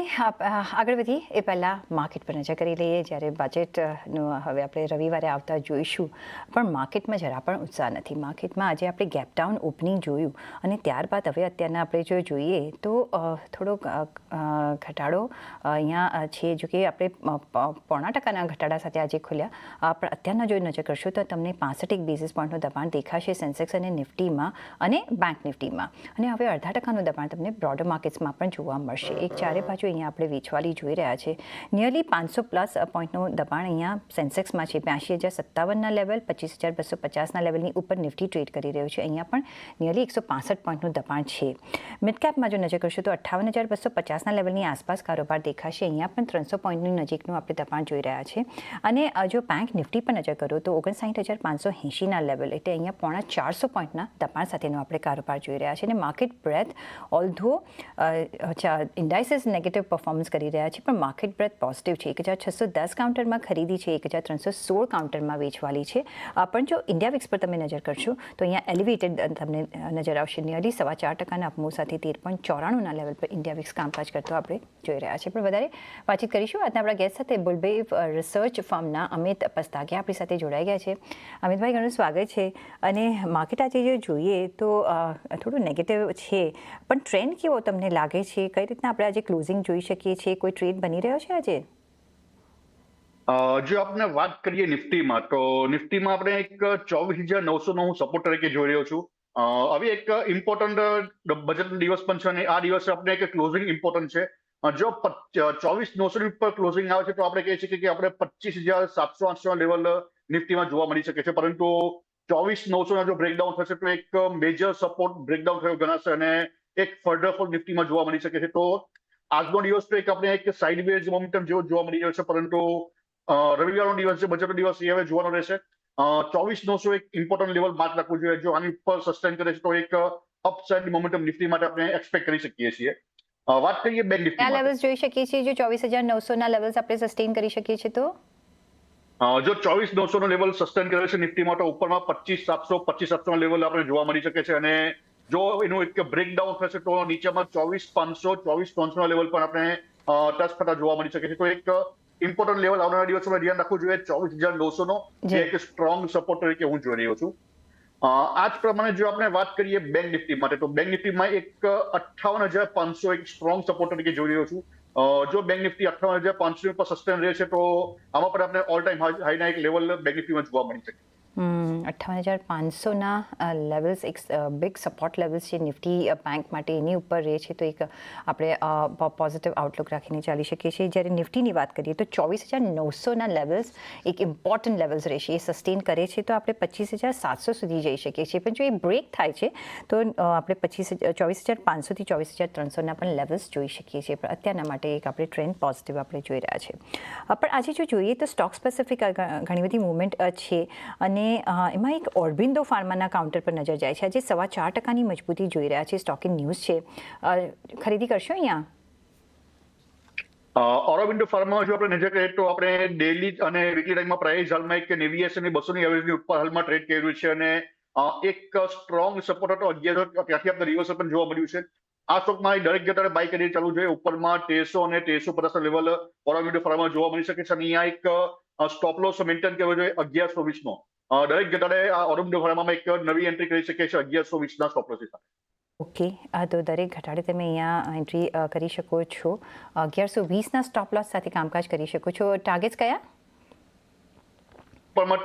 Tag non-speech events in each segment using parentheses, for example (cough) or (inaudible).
અને આગળ વધીએ એ પહેલાં માર્કેટ પર નજર કરી લઈએ. જ્યારે બજેટનું હવે આપણે રવિવારે આવતા જોઈશું. પણ માર્કેટમાં જરા પણ ઉત્સાહ નથી. માર્કેટમાં આજે આપણે ગેપડાઉન ઓપનિંગ જોયું. અને ત્યારબાદ હવે અત્યારના આપણે જો જોઈએ તો થોડો ઘટાડો અહીંયા છે. જો કે આપણે પોણા ટકાના ઘટાડા સાથે આજે ખુલ્યા. આપણે પણ અત્યારના જો નજર કરશો તો તમને પાસઠ એક બેઝિસ પોઈન્ટનું દબાણ દેખાશે સેન્સેક્સ અને નિફ્ટીમાં અને બેંક નિફ્ટીમાં અને હવે અડધા ટકાનું દબાણ તમને બ્રોડર માર્કેટ્સમાં પણ જોવા મળશે. એક ચારે બાજુ અહીંયા આપણે વેચવાલી જોઈ રહ્યા છે. નિયરલી પાંચસો પ્લસ પોઈન્ટનું દબાણ અહીંયા સેન્સેક્સમાં છે. બ્યાસી હજાર સત્તાવનના લેવલ પચીસ હજાર બસો પચાસના લેવલની ઉપર નિફ્ટી ટ્રેડ કરી રહ્યું છે. અહીંયા પણ નિયરલી એકસો પાસઠ પોઈન્ટનું દબાણ છે. મિડ કેપમાં જો નજર કરશો તો અઠ્ઠાવન હજાર બસો પચાસના લેવલની આસપાસ કારોબાર દેખાશે. અહીંયા પણ ત્રણસો પોઈન્ટની નજીકનું આપણે દબાણ જોઈ રહ્યા છે. અને જો બેંક નિફ્ટી પર નજર કરો તો ઓગણસાઠ હજાર પાંચસો એંશીના લેવલ એટલે અહીંયા પોણા ચારસો પોઈન્ટના દબાણ સાથેનો આપણે કારોબાર જોઈ રહ્યા છે. અને માર્કેટ બ્રેથ ઓલધો ઇન્ડાઇસીસ નેગેટિવ પરફોર્મન્સ કરી રહ્યા છે, પણ માર્કેટ બ્રેથ પોઝિટિવ છે. એક હજાર છસો દસ કાઉન્ટરમાં ખરીદી છે, એક હજાર ત્રણસો સોળ કાઉન્ટરમાં વેચવાલી છે. પણ જો ઇન્ડિયા વિક્સ પર તમે નજર કરશો, તો અહીંયા એલિવેટેડ તમને નજર આવશે. નિયરલી સવા ચાર ટકાના અપમો સાથે તેર પોઈન્ટ ચોરાણુંના લેવલ પર ઇન્ડિયા વિક્સ કામકાજ કરતો આપણે જોઈ રહ્યા છીએ. પણ વધારે વાતચીત કરીશું. આજના આપણા ગેસ્ટ સાથે બુલબે રિસર્ચ ફાર્મના અમિત પસ્તાગિયા આપણી સાથે જોડાઈ ગયા છે. અમિતભાઈ, ઘણું સ્વાગત છે. અને માર્કેટ આજે જો જોઈએ તો થોડું નેગેટિવ છે. પણ ટ્રેન્ડ કેવો તમને લાગે છે? કઈ રીતના આપણે આજે ક્લોઝિંગ જોઈ શકીએ છીએ? કોઈ ટ્રેડ બની રહ્યો છે આજે? જો આપણે વાત કરીએ નિફ્ટીમાં, તો નિફ્ટીમાં આપણે એક ચોવીસ હજાર નવસો નો હું સપોર્ટ તરીકે જોઈ રહ્યો છું. હવે એક ઇમ્પોર્ટન્ટ બજેટ દિવસ પણ છે અને આ દિવસે આપણે એક ક્લોઝિંગ ઇમ્પોર્ટન્ટ છે. જો ચોવીસ નવસો ઉપર ક્લોઝિંગ આવે છે, તો આપણે કહી શકીએ કે આપણે પચીસ હજાર સાતસો આઠસો લેવલ નિફ્ટીમાં જોવા મળી શકે છે. પરંતુ ચોવીસ નવસો ના જો બ્રેકડાઉન થશે, તો એક મેજર સપોર્ટ બ્રેકડાઉન થયો ગણાશે અને એક ફર્ધર ફોર નિફ્ટીમાં જોવા મળી શકે છે. તો આજનો દિવસ તો એક આપણે એક સાઇડ વેઝ મોમેન્ટમ જેવો જોવા મળી રહ્યો છે પરંતુ રવિવારનો દિવસ છે બજેટનો દિવસ એ હવે જોવાનો રહેશે. ચોવીસ નવસો એક ઇમ્પોર્ટન્ટ લેવલ માર્ક રાખવું જોઈએ. જો આની ઉપર સસ્ટેન કરે છે તો એક અપસાઇડ મોમેન્ટમ નિફ્ટી માટે આપણે એક્સપેક્ટ કરી શકીએ છીએ. વાત કરીએ બેંક નિફ્ટી લેવલ્સ જોઈ શકીએ છીએ. જો ચોવીસ હજાર નવસોના લેવલ્સ આપણે સસ્ટેન કરી શકીએ છીએ તો? જો ચોવીસ નવસો નો લેવલ સસ્ટેન કરે છે નિફ્ટી માટે ઉપરમાં પચીસ સાતસો પચીસ સાતસો લેવલ આપણે જોવા મળી શકે છે અને જો એનું એક બ્રેકડાઉન થશે તો નીચેમાં ચોવીસ પાંચસો ચોવીસ ત્રણસો લેવલ પણ આપણે ટચ થતા જોવા મળી શકે છે. તો એક ઇમ્પોર્ટન્ટ લેવલ આવનારા દિવસોમાં ધ્યાન રાખવું જોઈએ ચોવીસ હજાર નવસો નો જે. એક સ્ટ્રોંગ સપોર્ટ તરીકે હું જોઈ રહ્યો છું. આ જ પ્રમાણે જો આપણે વાત કરીએ બેંક નિફ્ટી માટે તો બેંક નિફ્ટીમાં એક અઠ્ઠાવન હજાર પાંચસો એક સ્ટ્રોંગ સપોર્ટ તરીકે જોઈ રહ્યો છું. જો બેંક નિફ્ટી અઠ્ઠાવન હજાર પાંચસો ઉપર સસ્ટેન રહે છે તો આમાં પણ આપણે ઓલ ટાઈમ હાઈના એક લેવલ બેંક નિફ્ટીમાં જોવા મળી શકે. અઠ્ઠાવન હજાર પાંચસોના લેવલ્સ એક બિગ સપોર્ટ લેવલ્સ છે નિફ્ટી બેંક માટે એની ઉપર રહે છે, તો એક આપણે પોઝિટિવ આઉટલુક રાખીને ચાલી શકીએ છીએ. જ્યારે નિફ્ટીની વાત કરીએ તો ચોવીસ હજાર નવસોના લેવલ્સ એક ઇમ્પોર્ટન્ટ લેવલ્સ રહેશે એ સસ્ટેન કરે છે, તો આપણે પચીસ હજાર સાતસો સુધી જઈ શકીએ છીએ. પણ જો એ બ્રેક થાય છે, તો આપણે પચીસ ચોવીસ હજાર પાંચસોથી ચોવીસ હજાર ત્રણસોના પણ લેવલ્સ જોઈ શકીએ છીએ. પણ અત્યારના માટે એક આપણે ટ્રેન્ડ પોઝિટિવ આપણે જોઈ રહ્યા છે. પણ આજે જો જોઈએ તો સ્ટોક સ્પેસિફિક ઘણી બધી મુવમેન્ટ છે. અને અ, એમાં એક ઓરબિંદો ફાર્માના કાઉન્ટર પર નજર જાય છે. આજે સવા ચાર ટકાની મજબૂતી જોઈ રહ્યા છે. સ્ટોક ઇન ન્યૂઝ છે ખરીદી કરશો અહીંયા? ઓરોબિન્ડો ફાર્મમાં જો આપણે નજર કરીએ તો આપણે ડેલી અને વીકલી ટાઈમમાં પ્રાઇસ હાલમાં એક નેવીએસ અને બસોની એવરેજની ઉપર હાલમાં ટ્રેડ કર્યું છે અને એક સ્ટ્રોંગ સપોર્ટ હતો અગિયાર ત્યાંથી આપણે રિવર્સલ પણ જોવા મળ્યું છે. આ સ્ટોકમાં દરેક જગ્યાએ બાય કરી ચાલુ જોઈએ ઉપરમાં તેરસો અને તેરસો પચાસ લેવલ ઓરોબિન્ડો ફાર્મમાં જોવા મળી શકે છે. અને અહીંયા એક સ્ટોપ લોસ મેન્ટેન કરવો જોઈએ અગિયારસો વીસનો. દરેક ઘટાડે ઓરોબિન્દો ફાર્મામાં એક નવી એન્ટ્રી કરી શકે છે અગિયારસો વીસના સ્ટોપ લોસ સાથે ઓકે. આ તો દરેક ઘટાડે તમે અહીંયા એન્ટ્રી કરી શકો છો. અગિયારસો વીસના સ્ટોપ લોસ સાથે કામકાજ કરી શકો છો. ટાર્ગેટ્સ કયા?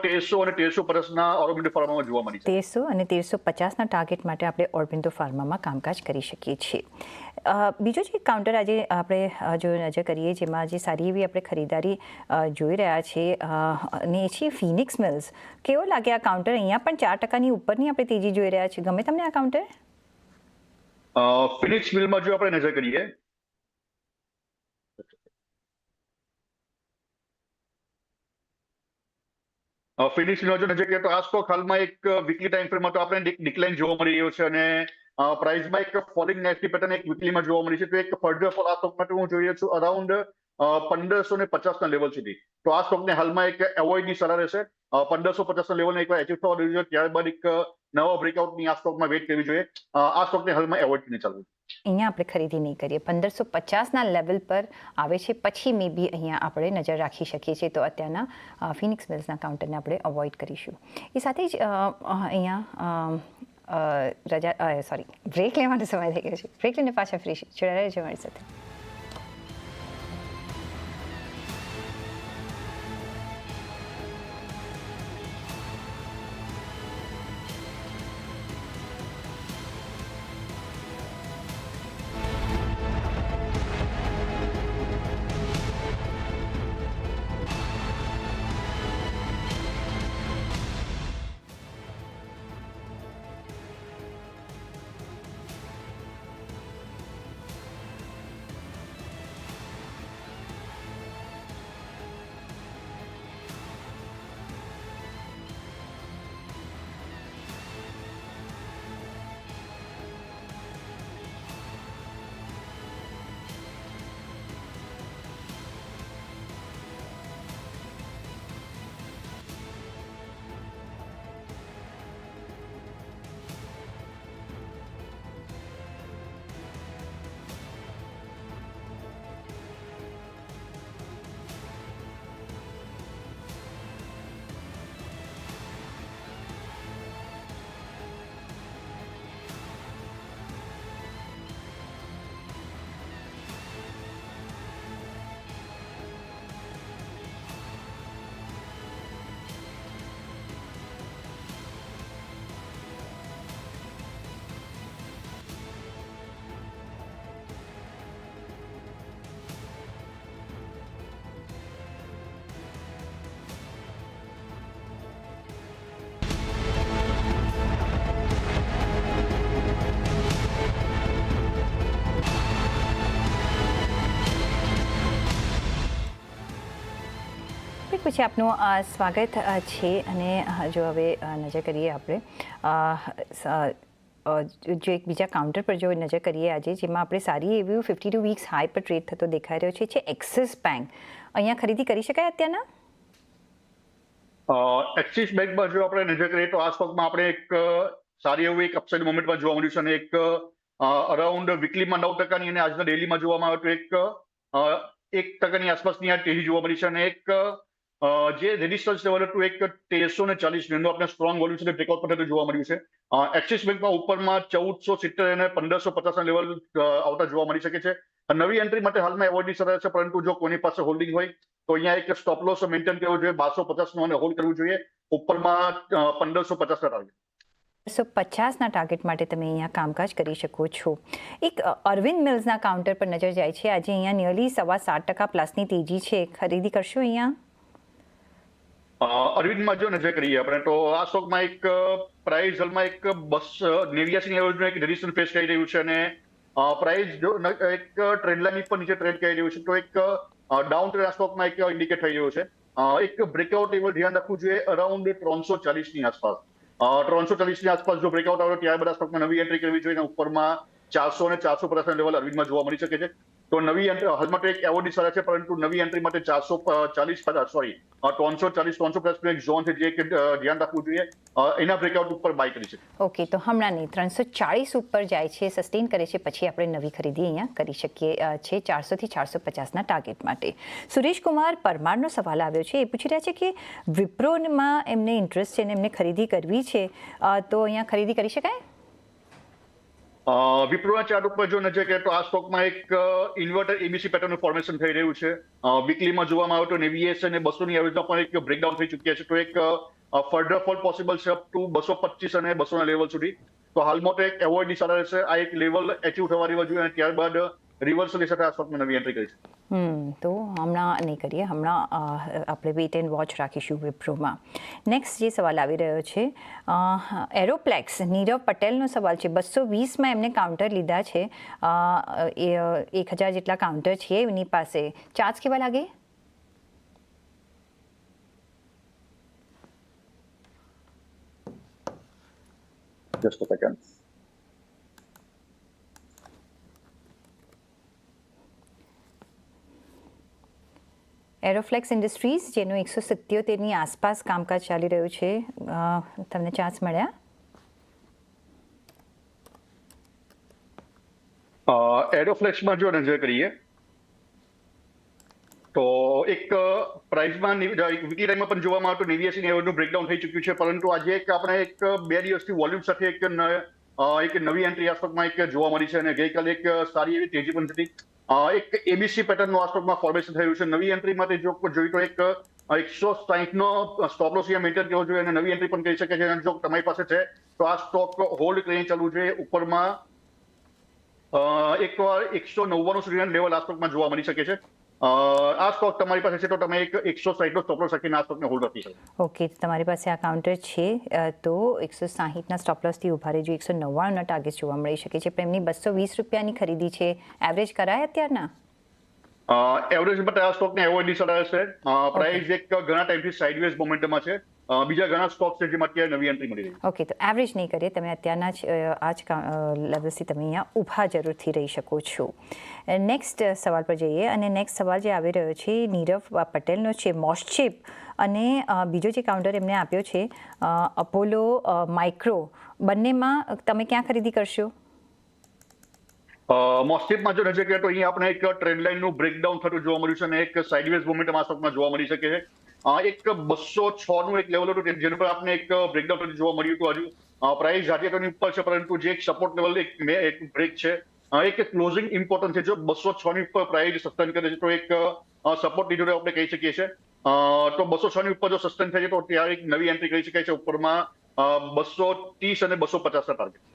તેરસો અને તેરસો પચાસના ઓરોબિન્દો ફાર્મામાં જોવા મળી તેરસો અને તેરસો પચાસના ટાર્ગેટ માટે આપણે ઓરબિંદો ફાર્મામાં કામકાજ કરી શકીએ છીએ. બીજો જે કાઉન્ટર આજે આપણે જો નજર કરીએ જેમાં જે સારી એવી આપણે ખરીદારી જોઈ રહ્યા છીએ અને એ છે ફિનિક્સ મિલ્સ કેવો લાગે આ કાઉન્ટર અહીંયા પણ ચાર ટકાની ઉપરની આપણે તેજી જોઈ રહ્યા છીએ. ગમે તમને આ કાઉન્ટર ફિનિક્સ મિલમાં જો આપણે નજર કરીએ મિલમાં જો નજર તો આ સ્ટોક હાલમાં એક વીકલી ટાઈમ ફ્રેમમાં તો આપણે ડિક્લાઇન જોવા મળી રહ્યો છે અને પ્રાઇસમાં એક ફોલિંગ નેસ્ટી પેટર્ન એક વીકલીમાં જોવા મળી છે. તો એક ફર્ધર ફોલ આ સ્ટોક માટે હું જોઈએ છું અરાઉન્ડ પંદરસો ને પચાસના લેવલ સુધી. તો આ સ્ટોકને હાલમાં એક એવોઇડની સલાહ રહેશે. પંદરસો પચાસના લેવલને એકવાર એચિવ થવા દેવું જોઈએ ત્યારબાદ એક નવા બ્રેકઆઉટની આ સ્ટોકમાં વેટ કરવી જોઈએ. આ સ્ટોકને હાલમાં એવોઇડ કરીને ચાલવું. અહીંયા આપણે ખરીદી નહીં કરીએ. પંદરસો પચાસના લેવલ પર આવે છે. પછી મે બી અહીંયા આપણે નજર રાખી શકીએ છીએ. તો અત્યારના ફિનિક્સ મિલ્સના કાઉન્ટરને આપણે અવોઇડ કરીશું. એ સાથે જ અહીંયા રજા સોરી બ્રેક લેવાનો સમય થઈ ગયો છે. બ્રેક લઈને પાછા ફ્રી જોડાયા રહેજો અમારી સાથે. બ્રેક પછી આપનું સ્વાગત છે અને જો હવે નજર કરીએ આપણે જો એક બીજા કાઉન્ટર પર જો નજર કરીએ આજે, જેમાં આપણે સારી એવી ફિફ્ટી ટુ વીક્સ હાઈ પર ટ્રેડ થતો દેખાઈ રહ્યો છે છે એક્સિસ બેંક અહીંયા ખરીદી કરી શકાય અત્યારના? એક્સિસ બેંકમાં જો આપણે નજર કરીએ તો આ સ્ટોકમાં આપણે એક સારી એવું એક અપસાઇડ મોમેન્ટમાં જોવા મળ્યું છે અને એક અરાઉન્ડ વીકલીમાં નવ ટકાની અને આજના ડેલીમાં જોવામાં આવે તો એક એક ટકાની આસપાસની આ તેજી જોવા મળી છે અને એક જે રેડિસ્ટન્સ લેવલ હતું એક તેરસો ને ચાલીસનું આપણે સ્ટ્રોંગ વોલ્યુમ છે બ્રેકઆઉટ થતું જોવા મળ્યું છે. એક્સિસ બેંકમાં ઉપરમાં ચૌદસો સિત્તેર અને પંદરસો પચાસના લેવલ આવતા જોવા મળી શકે છે. નવી એન્ટ્રી માટે હાલમાં એવોર્ડની સરળ છે, પરંતુ જો કોઈની પાસે હોલ્ડિંગ હોય, તો અહીંયા એક સ્ટોપ લોસ મેન્ટેન કરવો જોઈએ. બારસો પચાસનું અને હોલ્ડ કરવું જોઈએ. ઉપરમાં પંદરસો પચાસ ના ટાર્ગેટ સો પચાસના ટાર્ગેટ માટે તમે અહીંયા કામકાજ કરી શકો છો. એક અરવિંદ મિલ્સના કાઉન્ટર પર નજર જાય છે. આજે અહીંયા નિયરલી સવા સાત ટકા પ્લસની તેજી છે. ખરીદી કરશો અહીંયા? અરવિંદમાં જો નજર કરીએ આપણે, તો આ સ્ટોકમાં એક પ્રાઇસ હાલમાં એક બસ નેવ્યાસી એવરેજનું એક રેડિશન ફેસ કરી રહ્યું છે અને પ્રાઇસ જો એક ટ્રેન્ડ લાઇન પર નીચે ટ્રેડ કરી રહ્યું છે, તો એક ડાઉન ટ્રેડ આ સ્ટોકમાં એક ઇન્ડિકેટ થઈ રહ્યું છે. એક બ્રેકઆઉટ લેવલ ધ્યાન રાખવું જોઈએ અરાઉન્ડ ત્રણસો ચાલીસની આસપાસ. ત્રણસો ચાલીસની આસપાસ જો બ્રેકઆઉટ આવે, ત્યારે બધા સ્ટોકમાં નવી એન્ટ્રી કરવી જોઈએ ઉપરમાં ચારસો અને ચારસો પચાસ લેવલ અરવિંદમાં જોવા મળી શકે છે. તો નવી હાલમાં એક એવોર્ડ સારા છે, પરંતુ નવી એન્ટ્રી માટે ચારસો ચાલીસ સોરી ત્રણસો ચાલીસ, ત્રણસો પચાસ એક ઝોન છે જે એક ધ્યાન રાખવું જોઈએ. એના બ્રેકઆઉટ ઉપર બાય કરી છે. ઓકે, તો હમણાં નહીં ત્રણસો ચાળીસ ઉપર જાય છે સસ્ટેન કરે છે, પછી આપણે નવી ખરીદી અહીંયા કરી શકીએ છે છે ચારસોથી ચારસો પચાસના ટાર્ગેટ માટે. સુરેશ કુમાર પરમારનો સવાલ આવ્યો છે, એ પૂછી રહ્યા છે કે વિપ્રોમાં એમને ઇન્ટરેસ્ટ છે અને એમને ખરીદી કરવી છે તો અહીંયા ખરીદી કરી શકાય? વિપ્રોના ચાર્ટ ઉપર જો નજર કરીએ તો આ સ્ટોકમાં એક ઇન્વર્ટર એબીસી પેટર્નનું ફોર્મેશન થઈ રહ્યું છે. વીકલીમાં જોવામાં આવે તો નેવીએસ અને બસોની એવરેજમાં પણ એક બ્રેકડાઉન થઈ ચૂક્યા છે. તો એક ફર્ધર ફોલ પોસિબલ છે અપ ટુ બસો પચીસ અને બસોના લેવલ સુધી. તો હાલમાં તો એક એવોર્ડની સારા રહેશે. આ એક લેવલ એચીવ થવા રહેવા જોઈએ અને ત્યારબાદ રિવર્સલની સાથે આ સ્ટોકમાં નવી એન્ટ્રી કરી છે. હમ તો હમણાં નહીં કરીએ હમણાં આપણે વેટ એન્ડ વોચ રાખીશું વિપ્રોમાં. નેક્સ્ટ જે સવાલ આવી રહ્યો છે એરોપ્લેક્સ નીરવ પટેલનો સવાલ છે. બસો વીસમાં એમને કાઉન્ટર લીધા છે. એક હજાર જેટલા કાઉન્ટર છે એમની પાસે. ચાર્જ કેવા લાગે? જસ્ટ સેકન્ડ એરોફ્લેક્સ ઇન્ડસ્ટ્રીઝ જેનું એકસો સિત્યોતેરની આસપાસ કામકાજ ચાલી રહ્યું છે. તમને ચાન્સ મળ્યા? એરોફ્લેક્સમાં જો નજર કરીએ, તો એક પ્રાઇસમાં વિકી ટાઈમમાં પણ જોવામાં આવતું નેવિએશન એવોર્ડનું બ્રેકડાઉન થઈ ચૂક્યું છે, પરંતુ આજે એક આપણે એક બે દિવસથી વોલ્યુમ સાથે એક એક નવી એન્ટ્રી આસપાસમાં એક જોવા મળી છે અને ગઈકાલે એક સારી એવી તેજી પણ હતી. એક એબીસી પેટર્નનું આ સ્ટોકમાં ફોર્મેશન થયું છે. નવી એન્ટ્રી માટે જો જોઈ તો એક એકસો સાહીઠનો સ્ટોપ લોસ અહીંયા મેન્ટેન કરવો જોઈએ અને નવી એન્ટ્રી પણ કરી શકે છે. જો તમારી પાસે છે, તો આ સ્ટોક હોલ્ડ કરીને ચાલવું જોઈએ. ઉપરમાં એક વાર એકસો નવ્વાણું સુધીના લેવલ આ સ્ટોકમાં જોવા મળી શકે છે. આ સ્ટોક તમારી પાસે છે તો તમે એક એકસો સાહીઠનો સ્ટોપ લોસ રાખીને આ સ્ટોકને હોલ્ડ રાખી શકો. ઓકે તમારી પાસે આ કાઉન્ટર છે. તો એકસો સાહીઠના સ્ટોપલોસથી ઊભા રહેજો. એકસો નવ્વાણુંના ટાર્ગેટ જોવા મળી શકે છે. પણ એમની બસો વીસ રૂપિયાની ખરીદી છે. એવરેજ કરાય અત્યારના એવરેજ બટ આ સ્ટોકને એવોર્ડની સલાહ છે પ્રાઇસ એક ઘણા ટાઈમથી સાઇડવેઝ મોમેન્ટમાં છે. બીજા ઘણા સ્ટોક છે જેમાં અત્યારે નવી એન્ટ્રી મળી રહી છે. ઓકે તો એવરેજ નહીં કરીએ તમે અત્યારના જ આ જ લેવલ્સથી તમે અહીંયા ઊભા જરૂરથી રહી શકો છો. નેક્સ્ટ સવાલ પર જઈએ અને નેક્સ્ટ સવાલ જે આવી રહ્યો છે નીરવ પટેલનો છે મોસ્ચેપ અને બીજો જે કાઉન્ટર એમને આપ્યો છે અપોલો માઇક્રો બંનેમાં તમે ક્યાં ખરીદી કરશો? મોસ્ટિપમાં જો નજર કરીએ તો અહીંયા આપણે એક ટ્રેન્ડ લાઇનનું બ્રેકડાઉન થતું જોવા મળ્યું છે અને એક સાઇડવેઝ મુવમેન્ટ આ સ્ટોકમાં જોવા મળી શકે છે. એક બસો છ નું એક લેવલ હતું જેના પર આપણે એક બ્રેકડાઉન જોવા મળ્યું હતું હજુ. પ્રાઇસ જાતિયાતોની ઉપર છે, પરંતુ જે એક સપોર્ટ લેવલ એક એક બ્રેક છે એક ક્લોઝિંગ ઇમ્પોર્ટન્ટ છે, જો બસો છ ની ઉપર પ્રાઇસ સસ્ટેન કરે છે, તો એક સપોર્ટ જોડે આપણે કહી શકીએ છીએ. તો બસો છ ની ઉપર જો સસ્ટેન થાય છે, તો ત્યારે એક નવી એન્ટ્રી કરી શકાય છે, ઉપરમાં બસો ત્રીસ અને બસો પચાસ ના ટાર્ગેટ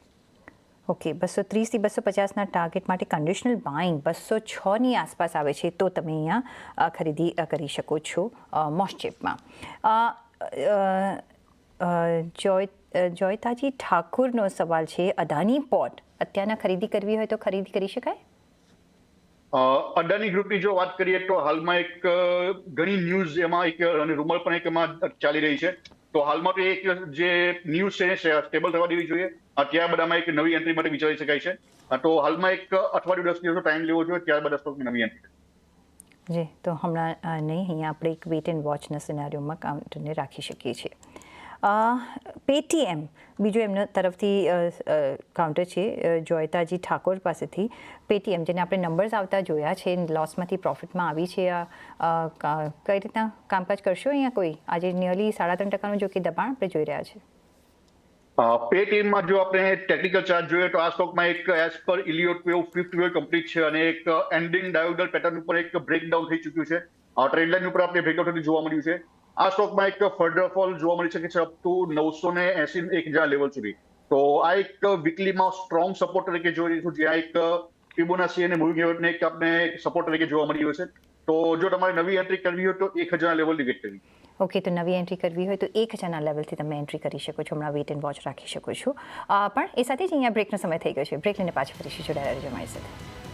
ઓકે બસો ત્રીસથી બસો પચાસના ટાર્ગેટ માટે કન્ડિશનલ બાઇંગ બસો છની આસપાસ આવે છે, તો તમે અહીંયા ખરીદી કરી શકો છો મોસ્ચેપમાં જોય જોયતાજી ઠાકુરનો સવાલ છે, અદાની પોર્ટ અત્યારના ખરીદી કરવી હોય તો ખરીદી કરી શકાય? અદાની ગ્રુપની જો વાત કરીએ તો હાલમાં એક ઘણી ન્યૂઝ એમાં એક, અને રૂમર પણ એક એમાં ચાલી રહી છે. તો હાલમાં તો એક જે ન્યૂઝ છે સ્ટેબલ થવા દેવી જોઈએ. અ, બધામાં એક નવી એન્ટ્રી માટે વિચારી શકાય છે. તો હાલમાં એક અઠવાડિયું દસ દિવસનો ટાઈમ લેવો જોઈએ ત્યારબાદ સ્ટોકની નવી એન્ટ્રી જી તો હમણાં નહીં અહીંયા આપણે એક વેટ એન્ડ વોચના સિનારીઓમાં કાઉન્ટરને રાખી શકીએ છીએ. પેટીએમ બીજું એમના તરફથી કાઉન્ટર છે જોયતાજી ઠાકોર પાસેથી પેટીએમ જેને આપણે નંબર્સ આવતા જોયા છે લોસમાંથી પ્રોફિટમાં આવી છે, આ કઈ રીતના કામકાજ કરશો અહીંયા કોઈ? આજે નિયરલી સાડા ત્રણ ટકાનું જો કે દબાણ આપણે જોઈ રહ્યા છે પેટીએમમાં જો આપણે ટેકનિકલ ચાર્જ જોઈએ તો આ સ્ટોકમાં એક as per Elliott wave fifth wave complete છે અને એક એન્ડિંગ ડાયોગલ પેટર્ન ઉપર એક બ્રેકડાઉન થઈ ચૂક્યું છે. ટ્રેન્ડ લાઇન ઉપર આપણે બ્રેકડાઉન થતું જોવા મળ્યું છે. આ સ્ટોકમાં એક ફર્ધર ફોલ જોવા મળી શકે છે અપ ટુ નવસો ને એસી એક હજાર લેવલ સુધી. તો આ એક વીકલીમાં સ્ટ્રોંગ સપોર્ટ તરીકે જોઈ રહ્યું રહીશું જ્યાં એક ફિબોનાસી અને મૂવિંગ ને એક આપણે સપોર્ટ તરીકે જોવા મળી રહ્યો છે. તો જો તમારે નવી એન્ટ્રી કરવી હોય તો એક હજાર લેવલ ડિગેટ કરવી. ઓકે તો નવી એન્ટ્રી કરવી હોય તો એક હજારના લેવલથી તમે એન્ટ્રી કરી શકો છો. હમણાં વેટ એન્ડ વોચ રાખી શકો છો. પણ એ સાથે જ અહીંયા બ્રેકનો સમય થઈ ગયો છે. બ્રેક લઈને પાછા ફરીશું જોડાયા રહેજો મારી સાથે.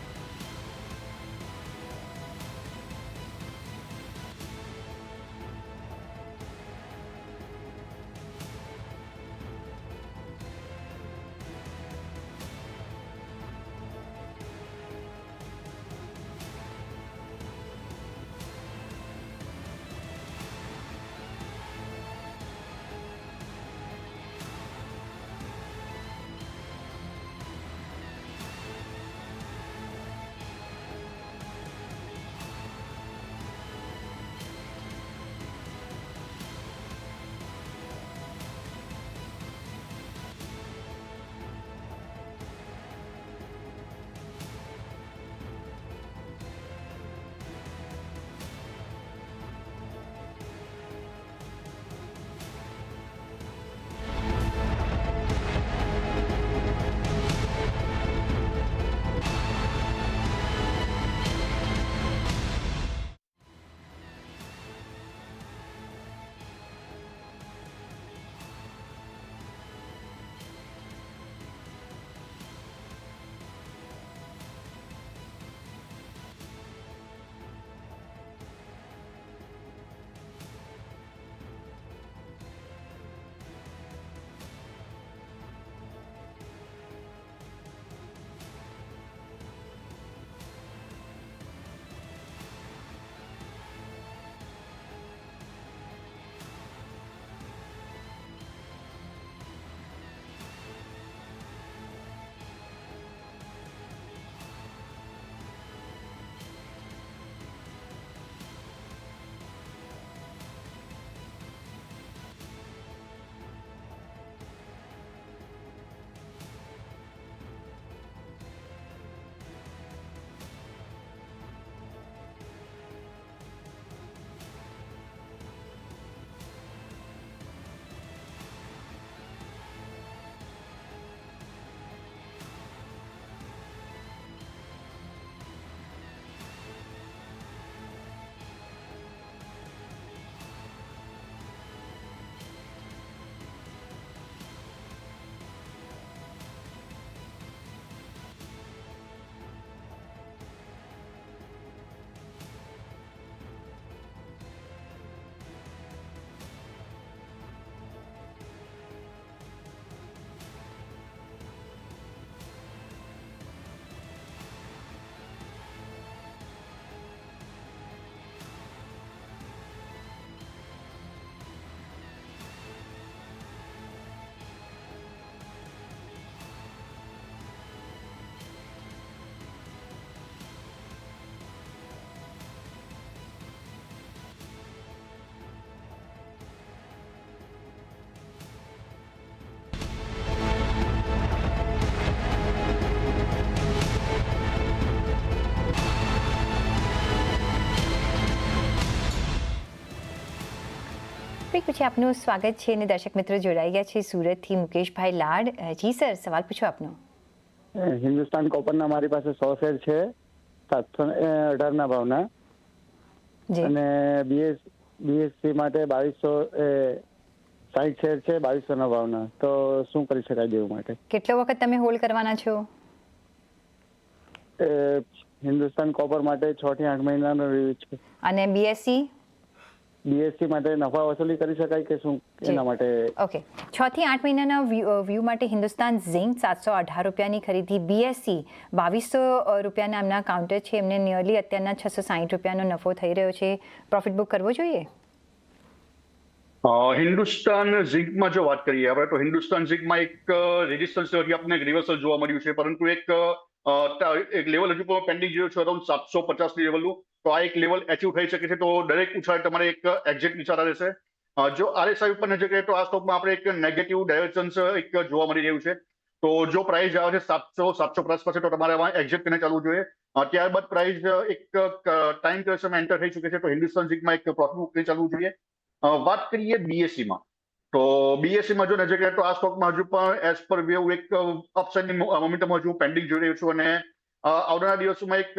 પછી આપનું સ્વાગત છે અને દર્શક મિત્રો જોડાઈ ગયા છે સુરતથી મુકેશભાઈ લાડ. જી સર સવાલ પૂછો આપનો. હિન્દુસ્તાન કોપરના મારી પાસે સો શેર છે સાતસો અઢારના ભાવના. અને બીએસ બીએસસી માટે બાવીસો સાઈઠ શેર છે બાવીસોના ભાવના. તો શું કરી શકાય દેવું માટે? કેટલો વખત તમે હોલ્ડ કરવાના છો? હિન્દુસ્તાન કોપર માટે છ થી આઠ મહિનાનો રિવ્યુ છે. અને બીએસસી? બીએસસી માટે નફા વસૂલી કરી શકાય કે શું? એના માટે ઓકે. છ થી આઠ મહિનાના વ્યૂ માટે હિન્દુસ્તાન ઝિંક સાતસો અઢાર રૂપિયાની ખરીદી. બીએસસી બાવીસો રૂપિયાના એમના કાઉન્ટર છે. એમને નિયરલી અત્યારના છસો સાહીઠ રૂપિયાનો નફો થઈ રહ્યો છે. પ્રોફિટ બુક કરવો જોઈએ? હિન્દુસ્તાન ઝિંકમાં જો વાત કરીએ આપણે તો હિન્દુસ્તાન ઝિંકમાં એક રેઝિસ્ટન્સ લેવલથી આપણને એક રિવર્સલ જોવા મળ્યું છે. પરંતુ એક એક લેવલ હજુ પણ પેન્ડિંગ જેવું છે. અરાઉન્ડ સાતસો પચાસની લેવલનું તો આ એક લેવલ એચીવ થઈ શકે છે. તો દરેક ઉછાળ તમારે એક એક્ઝેક્ટ વિચારા રહેશે જો આરએસઆઈ ઉપર નજર કરીએ તો આ સ્ટોકમાં આપણે એક નેગેટિવ ડાયવર્જન્સ એક જોવા મળી રહ્યું છે. તો જો પ્રાઇસ આવે છે સાતસો સાતસો પ્લસ પાસે તો તમારે આમાં એક્ઝેક્ટ કરીને ચાલવું જોઈએ. ત્યારબાદ પ્રાઇસ એક ટાઈમ ક્રેશમાં એન્ટર થઈ ચૂકે છે, તો હિન્દુસ્તાન ઝીકમાં એક પ્રોફિટ બુક ચાલવું જોઈએ. વાત કરીએ બીએસસીમાં તો બીએસસીમાં જો નજર કરીએ તો આ સ્ટોકમાં હજુ પણ એઝ પર વેવ એક અપસાઇડની મોમેન્ટમ હજુ પેન્ડિંગ જોઈ રહ્યું છું. અને આવનારા દિવસોમાં એક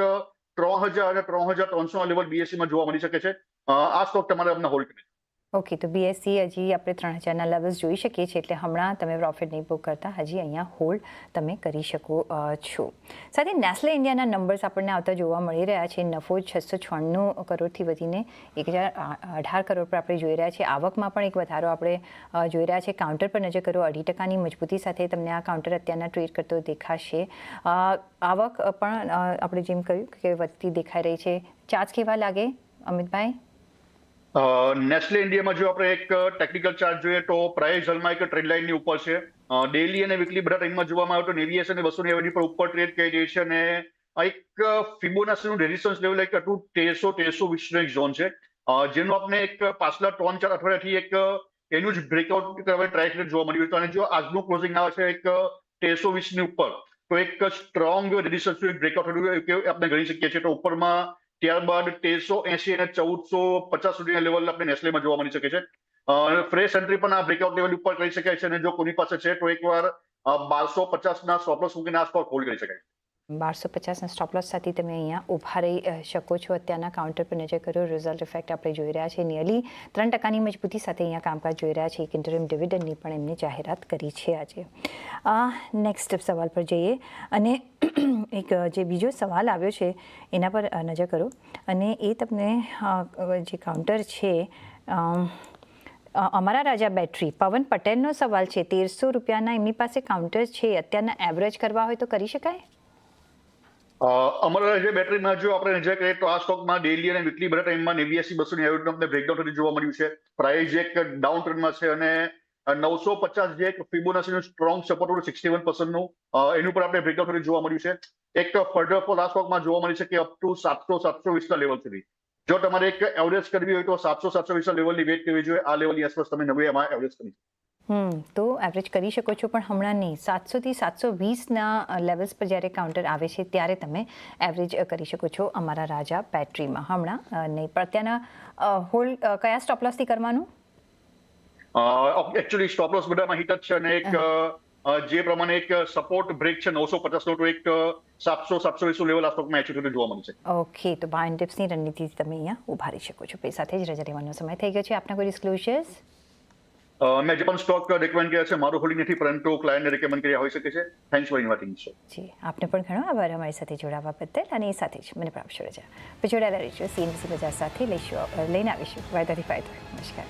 ત્રણ હજાર અને ત્રણ હજાર ત્રણસો લેવલ BSE માં જોવા મળી શકે છે. આ સ્ટોક તમારે અમને હોલ્ડ કરી ઓકે તો બીએસસી હજી આપણે ત્રણ હજારના લેવલ્સ જોઈ શકીએ છીએ, એટલે હમણાં તમે પ્રોફિટ નહીં બુક કરતા, હજી અહીંયા હોલ્ડ તમે કરી શકો છો. સાથે નેસ્લે ઇન્ડિયાના નંબર્સ આપણને આવતા જોવા મળી રહ્યા છે. નફો છસો છન્નું કરોડથી વધીને એક હજાર અઢાર કરોડ પર આપણે જોઈ રહ્યા છીએ. આવકમાં પણ એક વધારો આપણે જોઈ રહ્યા છીએ. કાઉન્ટર પર નજર કરો, અઢી ટકાની મજબૂતી સાથે તમને આ કાઉન્ટર અત્યારના ટ્રેડ કરતો દેખાશે. આવક પણ આપણે જેમ કહ્યું કે વધતી દેખાઈ રહી છે. ચાર્જ કેવા લાગે, અમિતભાઈ? નેસ્લે ઇન્ડિયામાં જો આપણે એક ટેકનિકલ ચાર્ટ જોઈએ તો પ્રાઇસ હાલમાં એક ટ્રેડ લાઇનની ઉપર છે. ડેલી અને વીકલી બધા ટાઈમમાં જોવામાં આવે તો નેવીએસ અને બસો નેવડી પર ઉપર ટ્રેડ કરી રહી છે અને એક ફિબોનાસીનું રેઝિસ્ટન્સ લેવલ એક હતું તેરસો તેરસો વીસનો એક ઝોન છે. જેનું આપણે એક પાછલા ત્રણ, ચાર અઠવાડિયાથી એક એનું જ બ્રેકઆઉટ કરવા ટ્રાય કરીને જોવા મળ્યું હતું. અને જો આજનું ક્લોઝિંગ આવે છે એક તેરસો વીસની ઉપર, તો એક સ્ટ્રોંગ રેઝિસ્ટન્સનું બ્રેકઆઉટ થયું આપણે ગણી શકીએ છીએ. તો ઉપરમાં ત્યારબાદ તેરસો એસી અને ચૌદસો પચાસ સુધીના લેવલ આપણે નેસ્લેમાં જોવા મળી શકે છે. ફ્રેશ એન્ટ્રી પણ આ બ્રેકઆઉટ લેવલ ઉપર કરી શકાય છે અને જો કોની પાસે છે તો એકવાર બારસો પચાસના સ્ટોપલોસ મૂકીને આ સ્ટોક હોલ્ડ કરી શકાય. બારસો પચાસના સ્ટોપલોસ સાથે તમે અહીંયા ઊભા રહી શકો છો. અત્યારના કાઉન્ટર પર નજર કરો રિઝલ્ટ ઇફેક્ટ આપણે જોઈ રહ્યા છીએ. નિયરલી ત્રણ ટકાની મજબૂતી સાથે અહીંયા કામકાજ જોઈ રહ્યા છે. એક ઇન્ટરમ ડિવિડન્ડની પણ એમની જાહેરાત કરી છે આજે. નેક્સ્ટ સવાલ પર જઈએ અને (clears throat) એક જે બીજો સવાલ આવ્યો છે, એના પર નજર કરો. અને એ તમને જે કાઉન્ટર છે અમારા રાજા બેટરી, પવન પટેલનો સવાલ છે, તેરસો રૂપિયાના એમની પાસે કાઉન્ટર છે, અત્યારના એવરેજ કરવા હોય તો કરી શકાય? અમારા જે બેટરીમાં જો આપણે નજર કરીએ તો આ સ્ટોકમાં ડેલી અને વીકલી બધા ટાઈમમાં નેવ્યાસી બસો ની એવરેજ અમને બ્રેકડાઉન થતી જોવા મળ્યું છે. પ્રાઇસ એક ડાઉન ટ્રેન્ડમાં છે અને નવસો પચાસ જે એક ફિબોનાસીનું સ્ટ્રોંગ સપોર્ટ સિક્સટી વન પર્સન્ટનું એનું પણ આપણે બ્રેકડાઉન થતી જોવા મળ્યું છે. એક ફર્ધર ફોર આ સ્ટોકમાં જોવા મળી શકે અપ ટુ સાતસો સાતસો વીસના લેવલ સુધી. જો તમારે એક એવરેજ કરવી હોય તો સાતસો સાતસો વીસના લેવલની વેટ કરવી જોઈએ. આ લેવલની આસપાસ તમે નવી એમાં એવરેજ કરી હમ તો એવરેજ કરી શકો છો પણ હમણાં નહીં. સાતસોથી સાતસો વીસના લેવલ્સ પર જ્યારે કાઉન્ટર આવે છે ત્યારે તમે એવરેજ કરી શકો છો અમારા રાજા બેટરીમાં હમણાં નહીં પણ અત્યારના હોલ કયા સ્ટોપલોસથી કરવાનું? એકચ્યુઅલી સ્ટોપ લોસ બધામાં હિટ જ છે અને એક જે પ્રમાણે એક સપોર્ટ બ્રેક છે નવસો પચાસ નો તો એક સાતસો સાતસો વીસ લેવલ આ સ્ટોકમાં એચી જોવા મળશે ઓકે તો બાય ટિપ્સની રણનીતિથી તમે અહીંયા ઊભા રહી શકો છો. એ સાથે જ રજા લેવાનો સમય થઈ ગયો છે. આપના કોઈ ડિસ્ક્લોઝર્સ મેં જોન સ્ટોક રેકમેન્ડ કર્યા છે, મારું હોલ્ડિંગ નથી, પરંતુ ક્લાયન્ટને રેકમેન્ડ કર્યા હોઈ શકે છે. થેન્ક્સ ફોર ઇન્વાઇટિંગ છો જી, આપને પણ ઘણો આભાર અમારી સાથે જોડાવા બદલ અને એ સાથે જ મને પણ આપશો રજા પછી જોડાયેલા રહીશું સીએનસી બજાર સાથે લઈશું લઈને આવીશું. વાયદાથી ફાયદો નમસ્કાર.